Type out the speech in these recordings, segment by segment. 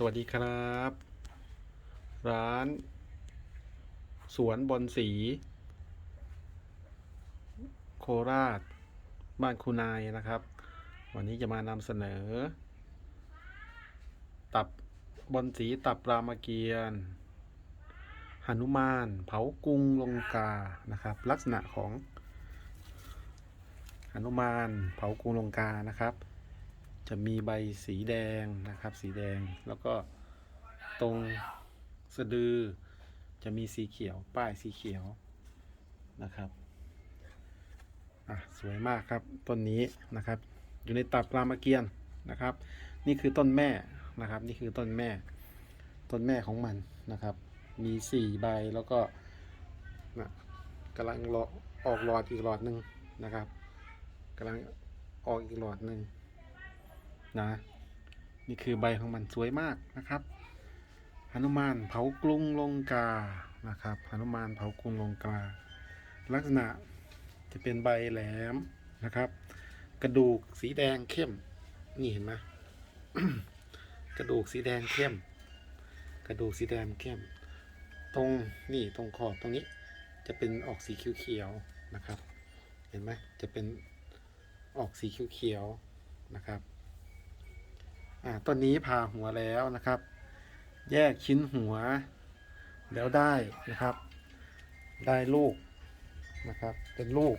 สวัสดีครับ ร้าน สวนบอนสี โคราช บ้านคุณนายนะครับ วันนี้จะมานำเสนอ ตับบอนสีตับรามเกียรติ์หนุมาน เผากุงลงกานะครับ ลักษณะของหนุมาน เผากุงลงกานะครับ จะมีใบสีแดงนะครับ สีแดงแล้วก็ตรงสะดือจะมีสีเขียว ป้ายสีเขียวนะครับอะสวยมากครับต้นนี้นะครับ อยู่ในตับรามเกียรติ์นะครับ นี่คือต้นแม่นะครับ นี่คือต้นแม่ ต้นแม่ของมันนะครับ มีสี่ใบแล้วก็นะกำลังรอออกหลอดอีกหลอดหนึ่งนะครับกำลังออกอีกหลอดหนึ่ง นะ นี่คือใบของมันสวยมากนะครับหนุมานเผากรุงลงกา นะครับหนุมานเผากรุงลงกา ลักษณะจะเป็นใบแหลมนะครับ กระดูกสีแดงเข้ม นี่เห็นไหมกระดูกสีแดงเข้ม กระดูกสีแดงเข้ม ตรงนี่ตรงขอบตรงนี้ จะเป็นออกสีเขียวๆนะครับ เห็นไหมจะเป็นออกสีเขียวๆนะครับ ต้นนี้ผ่าหัวแล้วนะครับ แยกชิ้นหัว แล้วได้นะครับ ได้ลูกนะครับ เป็นลูก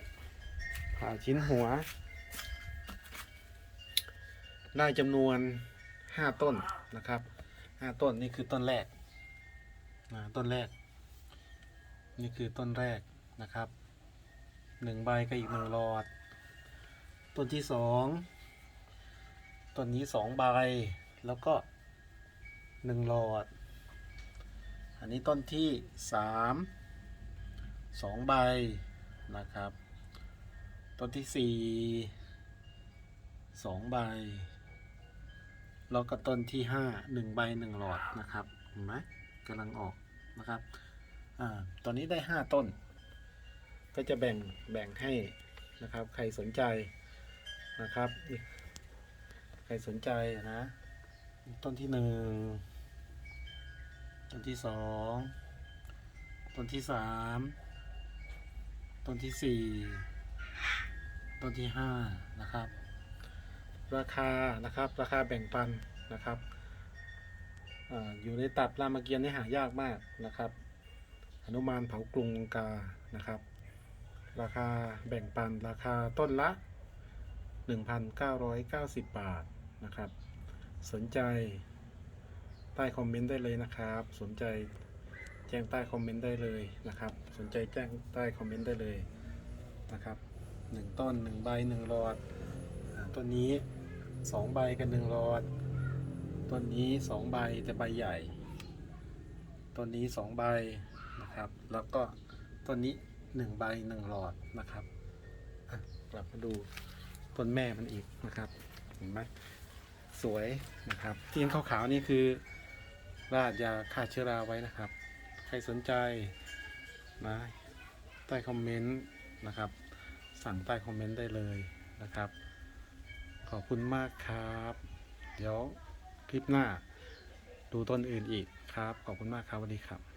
ผ่าชิ้นหัว ได้จำนวนห้าต้นนะครับห้าต้นนี่คือต้นแรกต้นแรก นี่คือต้นแรกนะครับหนึ่งใบก็อีกหนึ่งหลอด ต้นที่สอง ต้นนี้สองใบ แล้วก็หนึ่งหลอด อันนี้ต้นที่สามสองใบนะครับ ต้นที่สี่สองใบ แล้วก็ต้นที่ห้าหนึ่งใบหนึ่งหลอดนะครับ เห็นไหมกำลังออกนะครับอ่าตอนนี้ได้ห้าต้น ก็จะแบ่งแบ่งให้นะครับ ใครสนใจนะครับ รสนใจนะ ต้นที่หนึ่งต้นที่สองต้นที่สามต้นที่สี่ต้นที่ห้านะครับ ราคานะครับ ราคาแบ่งปันนะครับอาอยู่ในตับรามเกียรติ์นี่หายากมากนะครับอนุมานเผากรุงลงกานะครับ ราคาแบ่งปันราคาต้นละ 1,990 บาท นะครับ สนใจใต้คอมเมนต์ได้เลยนะครับ สนใจแจ้งใต้คอมเมนต์ได้เลยนะครับ สนใจแจ้งใต้คอมเมนต์ได้เลยนะครับหนึ่งต้นหนึ่งใบหนึ่งหลอดต้นนี้สองใบกันหนึ่งหลอดต้นนี้สองใบแต่ใบใหญ่ต้นนี้สองใบนะครับ แล้วก็ต้นนี้หนึ่งใบหนึ่งหลอดนะครับกลับมาดูต้นแม่มันอีกนะครับ เห็นไหม สวยนะครับ ที่เห็นขาวๆนี่คือราดยาฆ่าเชื้อราไว้นะครับ ใครสนใจนะใต้คอมเมนต์นะครับ สั่งใต้คอมเมนต์ได้เลยนะครับ ขอบคุณมากครับ เดี๋ยวคลิปหน้าดูต้นอื่นอีกครับ ขอบคุณมากครับสวัสดีครับ